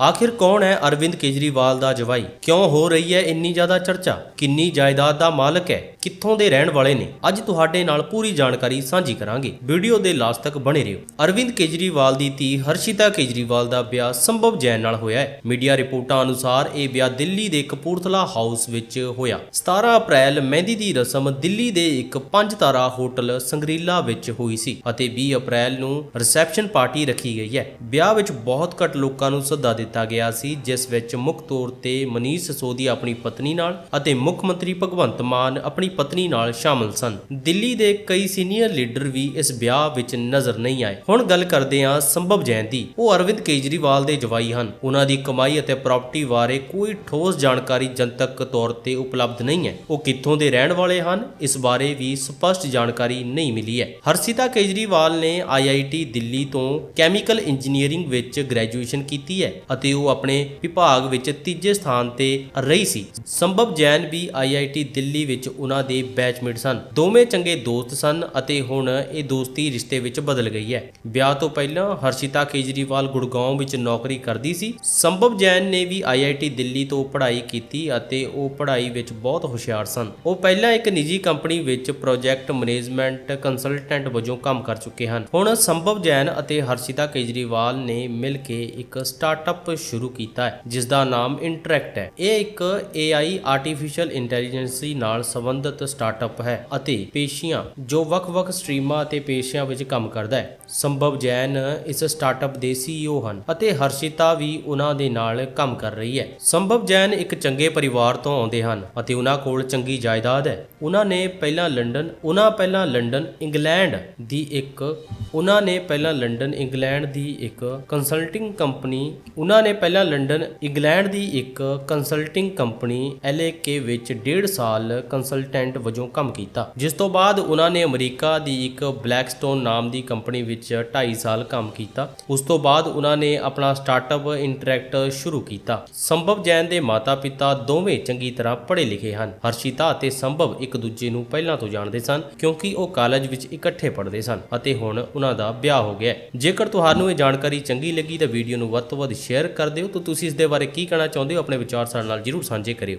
ਆਖਿਰ ਕੌਣ ਹੈ ਅਰਵਿੰਦ ਕੇਜਰੀਵਾਲ ਦਾ ਜਵਾਈ? ਕਿਉਂ ਹੋ ਰਹੀ ਹੈ ਇੰਨੀ ਜ਼ਿਆਦਾ ਚਰਚਾ? ਕਿੰਨੀ ਜਾਇਦਾਦ ਦਾ ਮਾਲਕ ਹੈ? ਕਿੱਥੋਂ ਦੇ ਰਹਿਣ ਵਾਲੇ ਨੇ, ਅੱਜ ਤੁਹਾਡੇ ਨਾਲ ਪੂਰੀ ਜਾਣਕਾਰੀ ਸਾਂਝੀ ਕਰਾਂਗੇ। ਵੀਡੀਓ ਦੇ ਲਾਸਟ ਤੱਕ ਬਣੇ ਰਹੋ। ਅਰਵਿੰਦ ਕੇਜਰੀਵਾਲ ਦੀ ਧੀ ਹਰਸ਼ਿਤਾ ਕੇਜਰੀਵਾਲ ਦਾ ਵਿਆਹ ਸੰਭਵ ਜੈਨ ਨਾਲ ਹੋਇਆ ਹੈ। ਮੀਡੀਆ ਰਿਪੋਰਟਾਂ ਅਨੁਸਾਰ ਇਹ ਵਿਆਹ ਦਿੱਲੀ ਦੇ ਕਪੂਰਥਲਾ ਹਾਊਸ ਵਿੱਚ ਹੋਇਆ। 17 ਅਪ੍ਰੈਲ ਮਹਿੰਦੀ ਦੀ ਰਸਮ ਦਿੱਲੀ ਦੇ ਇੱਕ ਪੰਜ ਤਾਰਾ ਹੋਟਲ ਸੰਗਰੀਲਾ ਵਿੱਚ ਹੋਈ ਸੀ ਅਤੇ 20 ਅਪ੍ਰੈਲ ਨੂੰ ਰਿਸੈਪਸ਼ਨ ਪਾਰਟੀ ਰੱਖੀ ਗਈ ਹੈ। ਵਿਆਹ ਵਿੱਚ ਬਹੁਤ ਘੱਟ ਲੋਕਾਂ ਨੂੰ ਸੱਦਾ ਦਿੱਤਾ ਗਿਆ ਸੀ, ਜਿਸ ਵਿੱਚ ਮੁੱਖ ਤੌਰ ਤੇ ਮਨੀਸ਼ ਸੋਦੀ ਆਪਣੀ ਪਤਨੀ ਨਾਲ ਅਤੇ ਮੁੱਖ ਮੰਤਰੀ ਭਗਵੰਤ ਮਾਨ ਆਪਣੀ ਪਤਨੀ ਨਾਲ ਸ਼ਾਮਲ ਸਨ। ਦਿੱਲੀ ਦੇ ਕਈ ਸੀਨੀਅਰ ਲੀਡਰ ਵੀ ਇਸ ਵਿਆਹ ਵਿੱਚ ਨਜ਼ਰ ਨਹੀਂ ਆਏ। ਹੁਣ ਗੱਲ ਕਰਦੇ ਹਾਂ ਸੰਭਵ ਜੈਨ ਦੀ। ਉਹ ਅਰਵਿੰਦ ਕੇਜਰੀਵਾਲ ਦੇ ਜਵਾਈ ਹਨ। ਉਹਨਾਂ ਦੀ ਕਮਾਈ ਅਤੇ ਪ੍ਰਾਪਰਟੀ ਬਾਰੇ ਕੋਈ ਠੋਸ ਜਾਣਕਾਰੀ ਜਨਤਕ ਤੌਰ ਤੇ ਉਪਲਬਧ ਨਹੀਂ ਹੈ। ਉਹ ਕਿੱਥੋਂ ਦੇ ਰਹਿਣ ਵਾਲੇ ਹਨ? ਇਸ ਬਾਰੇ ਵੀ ਸਪਸ਼ਟ ਜਾਣਕਾਰੀ ਨਹੀਂ ਮਿਲੀ ਹੈ। ਹਰਸਿਤਾ ਕੇਜਰੀਵਾਲ ਨੇ ਆਈਆਈਟੀ ਦਿੱਲੀ ਤੋਂ ਕੈਮੀਕਲ ਇੰਜੀਨੀਅਰਿੰਗ ਵਿੱਚ ਗ੍ਰੈਜੂਏਸ਼ਨ ਕੀਤੀ ਹੈ ਅਤੇ ਉਹ ਆਪਣੇ ਵਿਭਾਗ ਵਿੱਚ ਤੀਜੇ ਸਥਾਨ ਤੇ ਰਹੀ ਸੀ। ਸੰਭਵ ਜੈਨ ਵੀ ਆਈਆਈਟੀ ਦਿੱਲੀ ਵਿੱਚ ਉਹਨਾਂ ਦੇ ਬੈਚਮੇਟ ਸਨ। ਦੋਵੇਂ ਚੰਗੇ ਦੋਸਤ ਸਨ ਅਤੇ ਹੁਣ ਇਹ ਦੋਸਤੀ ਰਿਸ਼ਤੇ ਵਿੱਚ ਬਦਲ ਗਈ ਹੈ। ਵਿਆਹ ਤੋਂ ਪਹਿਲਾਂ ਹਰਸ਼ਿਤਾ ਕੇਜਰੀਵਾਲ ਗੁੜਗਾਉਂ ਵਿੱਚ ਨੌਕਰੀ ਕਰਦੀ ਸੀ। ਸੰਭਵ ਜੈਨ ਨੇ ਵੀ ਆਈਆਈਟੀ ਦਿੱਲੀ ਤੋਂ ਪੜ੍ਹਾਈ ਕੀਤੀ ਅਤੇ ਉਹ ਪੜ੍ਹਾਈ ਵਿੱਚ ਬਹੁਤ ਹੁਸ਼ਿਆਰ ਸਨ। ਉਹ ਪਹਿਲਾਂ ਇੱਕ ਨਿੱਜੀ ਕੰਪਨੀ ਵਿੱਚ ਪ੍ਰੋਜੈਕਟ ਮੈਨੇਜਮੈਂਟ ਕੰਸਲਟੈਂਟ ਵਜੋਂ ਕੰਮ ਕਰ ਚੁੱਕੇ ਹਨ। ਹੁਣ ਸੰਭਵ ਜੈਨ ਅਤੇ ਹਰਸ਼ਿਤਾ ਕੇਜਰੀਵਾਲ ਨੇ ਮਿਲ ਕੇ ਇੱਕ ਸਟਾਰਟਅਪ ਸ਼ੁਰੂ ਕੀਤਾ ਹੈ ਜਿਸ ਦਾ ਨਾਮ ਇੰਟਰੈਕਟ ਹੈ। ਇਹ ਇੱਕ AI ਆਰਟੀਫੀਸ਼ੀਅਲ ਇੰਟੈਲੀਜੈਂਸੀ ਨਾਲ ਸੰਬੰਧਿਤ ਸਟਾਰਟਅਪ ਹੈ ਅਤੇ ਪੇਸ਼ੀਆਂ ਜੋ ਵੱਖ-ਵੱਖ ਸਟਰੀਮਾਂ ਅਤੇ ਪੇਸ਼ਿਆਂ ਵਿੱਚ ਕੰਮ ਕਰਦਾ ਹੈ। ਸੰਭਵ ਜੈਨ ਇਸ ਸਟਾਰਟਅਪ ਦੇ CEO ਹਨ ਅਤੇ ਹਰਸ਼ਿਤਾ ਵੀ ਉਹਨਾਂ ਦੇ ਨਾਲ ਕੰਮ ਕਰ ਰਹੀ ਹੈ। ਸੰਭਵ ਜੈਨ ਇੱਕ ਚੰਗੇ ਪਰਿਵਾਰ ਤੋਂ ਆਉਂਦੇ ਹਨ ਅਤੇ ਉਹਨਾਂ ਕੋਲ ਚੰਗੀ ਜਾਇਦਾਦ ਹੈ। ਉਹਨਾਂ ਨੇ ਪਹਿਲਾਂ ਲੰਡਨ, ਉਹਨਾਂ ਪਹਿਲਾਂ ਲੰਡਨ, ਇੰਗਲੈਂਡ ਦੀ ਇੱਕ, ਉਹਨਾਂ ਨੇ ਪਹਿਲਾਂ ਲੰਡਨ, ਇੰਗਲੈਂਡ ਦੀ ਇੱਕ ਕੰਸਲਟਿੰਗ ਕੰਪਨੀ ਉਹਨਾਂ ਨੇ ਪਹਿਲਾਂ ਲੰਡਨ, ਇੰਗਲੈਂਡ ਦੀ ਇੱਕ ਕੰਸਲਟਿੰਗ ਕੰਪਨੀ LAK ਵਿੱਚ 1.5 ਸਾਲ ਕੰਸਲਟੈਂਟ ਵਜੋਂ ਕੰਮ ਕੀਤਾ। ਜਿਸ ਤੋਂ ਬਾਅਦ ਉਹਨਾਂ ਨੇ ਅਮਰੀਕਾ ਦੀ ਇੱਕ ਬਲੈਕਸਟੋਨ ਨਾਮ ਦੀ ਕੰਪਨੀ ਵਿੱਚ 2.5 ਸਾਲ ਕੰਮ ਕੀਤਾ। ਉਸ ਤੋਂ ਬਾਅਦ ਉਹਨਾਂ ਨੇ ਆਪਣਾ ਸਟਾਰਟਅਪ ਇੰਟਰੈਕਟ ਸ਼ੁਰੂ ਕੀਤਾ। ਸੰਭਵ ਜੈਨ ਦੇ ਮਾਤਾ-ਪਿਤਾ ਦੋਵੇਂ ਚੰਗੀ ਤਰ੍ਹਾਂ ਪੜ੍ਹੇ ਲਿਖੇ ਹਨ। ਹਰਸ਼ਿਤਾ ਅਤੇ ਸੰਭਵ ਇੱਕ ਦੂਜੇ ਨੂੰ ਪਹਿਲਾਂ ਤੋਂ ਜਾਣਦੇ ਸਨ, ਕਿਉਂਕਿ ਉਹ ਕਾਲਜ ਵਿੱਚ ਇਕੱਠੇ ਪੜ੍ਹਦੇ ਸਨ ਅਤੇ ਹੁਣ ਉਹਨਾਂ ਦਾ ਵਿਆਹ ਹੋ ਗਿਆ ਜੇਕਰ ਤੁਹਾਨੂੰ ਇਹ ਜਾਣਕਾਰੀ ਚੰਗੀ ਲੱਗੀ ਤਾਂ ਵੀਡੀਓ ਨੂੰ ਵੱਧ ਤੋਂ ਵੱਧ ਸ਼ੇਅਰ ਕਰ ਦਿਓ। ਤਾਂ ਤੁਸੀਂ ਇਸ ਦੇ ਬਾਰੇ ਕੀ ਕਹਿਣਾ ਚਾਹੁੰਦੇ ਹੋ, ਆਪਣੇ ਵਿਚਾਰ ਸਾਡੇ ਨਾਲ ਜਰੂਰ ਸਾਂਝੇ ਕਰਿਓ।